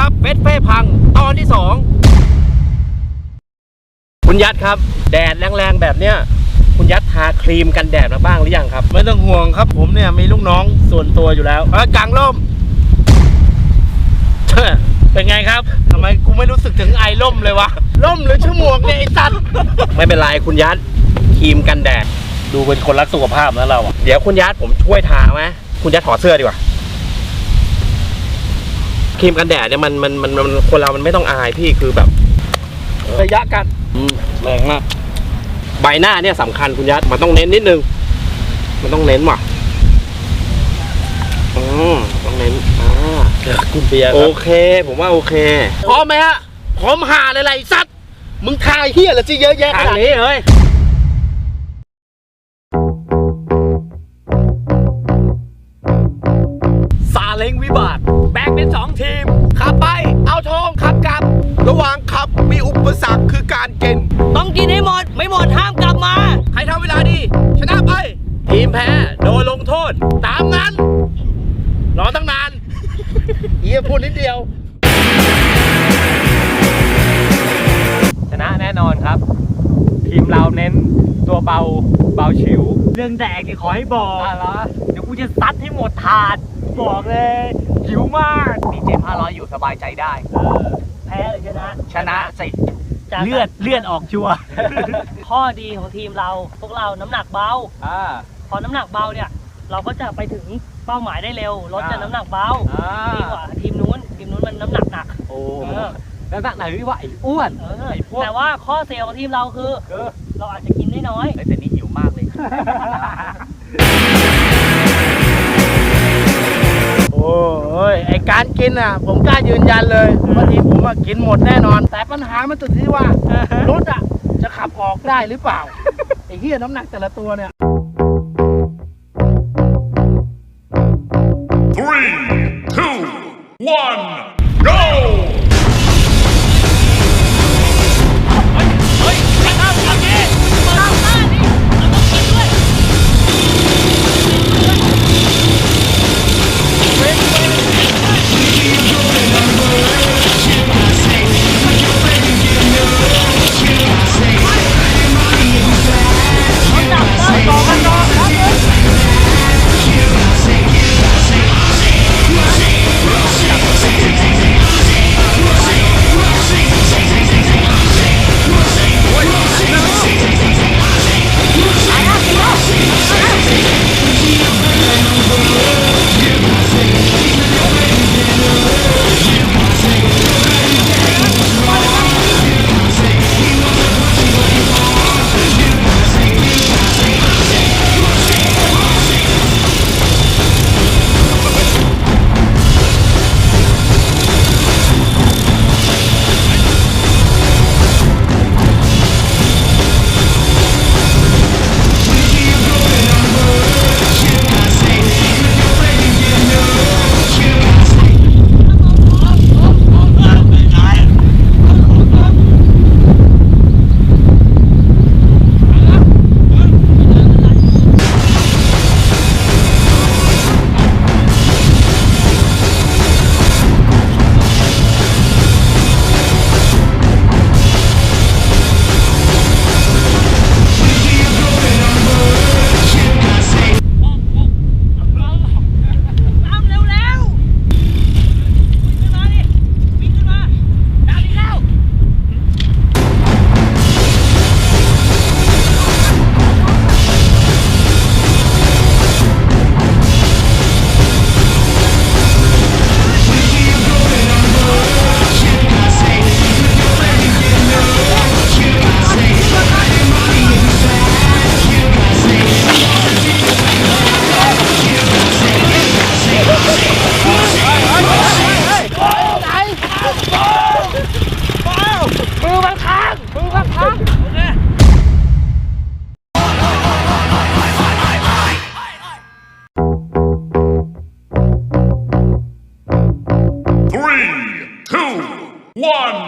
ครับเฟสเฟ่พังตอนที่สองคุณยัดครับ แดดแรงๆแบบเนี้ยคุณยัดทาครีมกันแดดมาบ้างหรือยังครับ ไม่ต้องห่วงครับ ผมเนี่ยมีลูกน้องส่วนตัวอยู่แล้วเออกลางร่มเป็นไงครับทำไมกูไม่รู้สึกถึงไอร่มเลยวะร่มหรือชั่วโมงเนี่ยไอ้สัตว์ไม่เป็นไรคุณยัดครีมกันแดด ดูเป็นคนรักสุขภาพนะเราอะเดี๋ยวคุณยัดผมช่วยทาไหมคุณยัดถอดเสื้อดีกว่า ครีมกันแดดเนี่ยมันมันมันมันคนเรา มันไม่ต้องอายพี่คือแบบระยะกันอืมแรงมาก ใบหน้าเนี่ยสำคัญคุณยัดมันต้องเน้นนิดนึง มันต้องเน้นว่ะอืมต้องเน้นอ่าคุณเบียร์โอครับเค ผมว่าโอเค พร้อมไหมฮะ พร้อมหาอะไรไรสัตว์ มึงทายเฮียอะไรที่เยอะแยะขทางนาดนี้นี้เฮ้ย ขับไป เอาทองขับกลับ ระหว่างขับมีอุปสรรคคือการเกณฑ์ต้องกินให้หมด ไม่หมดห้ามกลับมา ใครทำเวลาดี ชนะไป ทีมแพ้โดนลงโทษ ตามนั้นรอตั้งนานเฮียพูดนิดเดียว ชนะแน่นอนครับ ทีมเราเน้นตัวเบาเบาฉิว เรื่องแดกนี่ขอให้บอกอะไรวะเดี๋ยวกูจะซัดให้หมดถาดบอกเลย หิวมากมีเจ็ดห้าร้อยอยู่สบายใจได้ แพ้เลยชนะชนะสิเลือดเลือดออกชัวร์ ข้อดีของทีมเรา พวกเราน้ำหนักเบา อ่า พอน้ำหนักเบาเนี่ย เราก็จะไปถึงเป้าหมายได้เร็วรถจะอ่า น้ำหนักเบาอ่าดีกว่าทีมนู้นทีมนู้นมันน้ำหนักหนักโอ้เออแล้วหนักไหนวิว่าไอ้อ้วน เออไอ้พวก แต่ว่าข้อเสียของทีมเราคือเออเราอาจจะกินได้น้อย เฮ้ยแต่นี่หิวมากเลย โอ้ยไอการกินอะ ผมกล้ายืนยันเลยว่าทีมผมอะกินหมดแน่นอน แต่ปัญหามันจุดที่ว่ารถอะจะขับออกได้หรือเปล่าไอ้เหี้ยน้ำหนักแต่ละตัวเนี่ย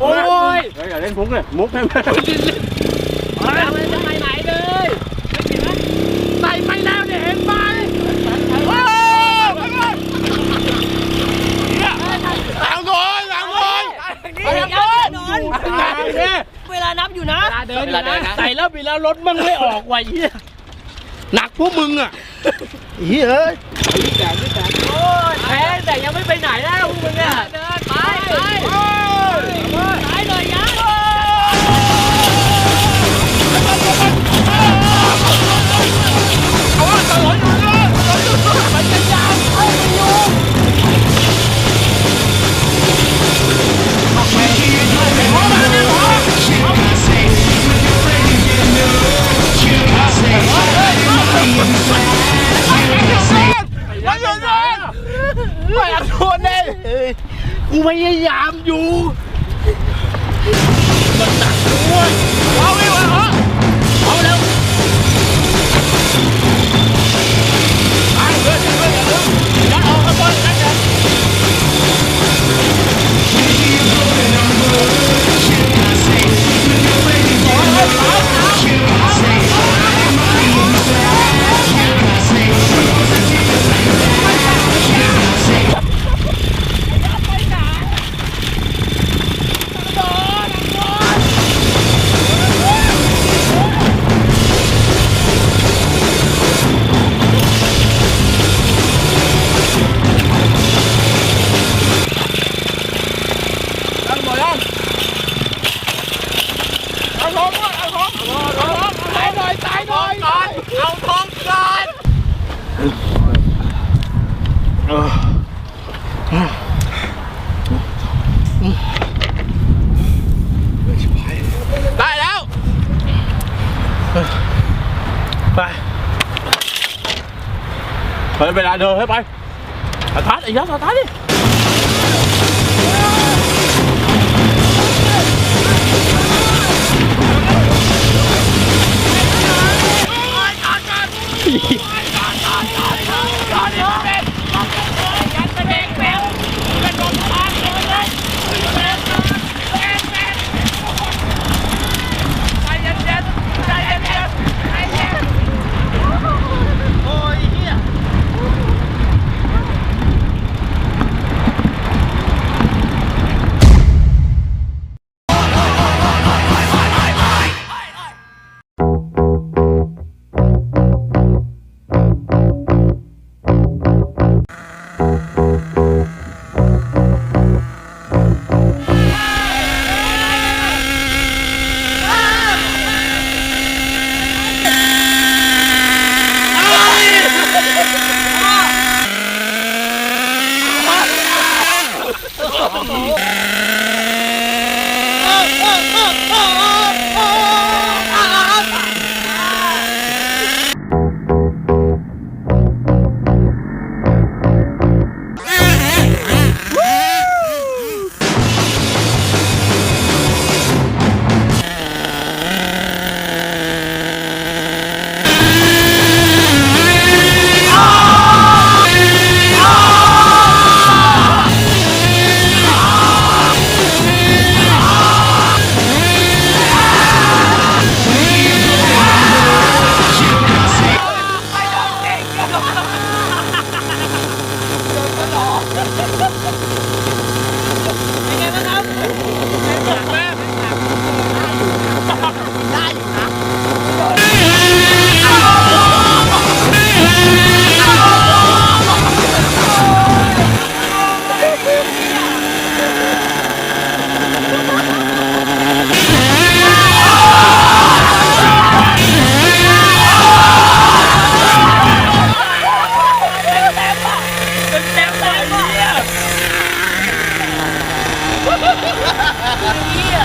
โอ้ยเฮ้ยอย่าเล่นมุกเลยมุกให้มันเอาเลยจะไปไหนเลยใส่ไปแล้วเนี่ยเห็นไหมโอ้ยหลังก่อนหลังก่อนเดี๋ยวเดี๋ยวเดี๋ยวนอนเวลานับอยู่นะเดินอยู่นะใส่แล้วบิดแล้วรถมึงไม่ออกว่ะไอ้เหี้ยหนักพวกมึงอะไอ้เหี้ยเอ้ยแพ้แต่ยังไม่ไปไหนแล้วมึงเนี่ยเดินไปไป ไปเไปเวลาเดินให้ไป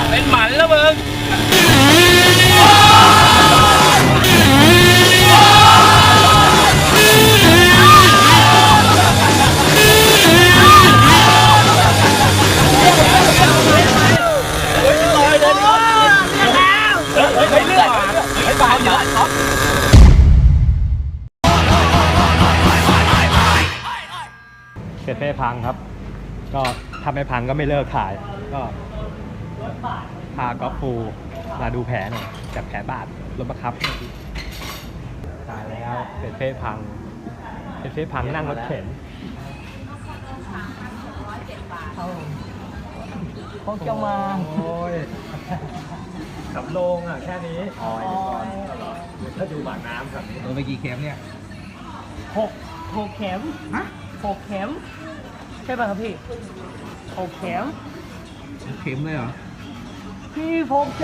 เป็นหมันแล้วมึงเสร็จเพ่พังครับ ก็ถ้าไม่พังก็ไม่เลิกถ่าย ก็ พากอล์ฟฟูมาดูแผลหน่อยจับแผลบาดรถบังคับ ตายแล้วเศษเฟซพังเศษเฟซพังนั่งรถเข็นเขาจะมาโอ้ยขับลงอะ แค่นี้อ๋อถ้าดูบาดน้ำครับโดนไปกี่เข็มเนี่ยหกหกเข็มฮะหกเข็ม ใช่ป่ะครับพี่หกเข็มเข็มเลยเหรอ พี่ผมจ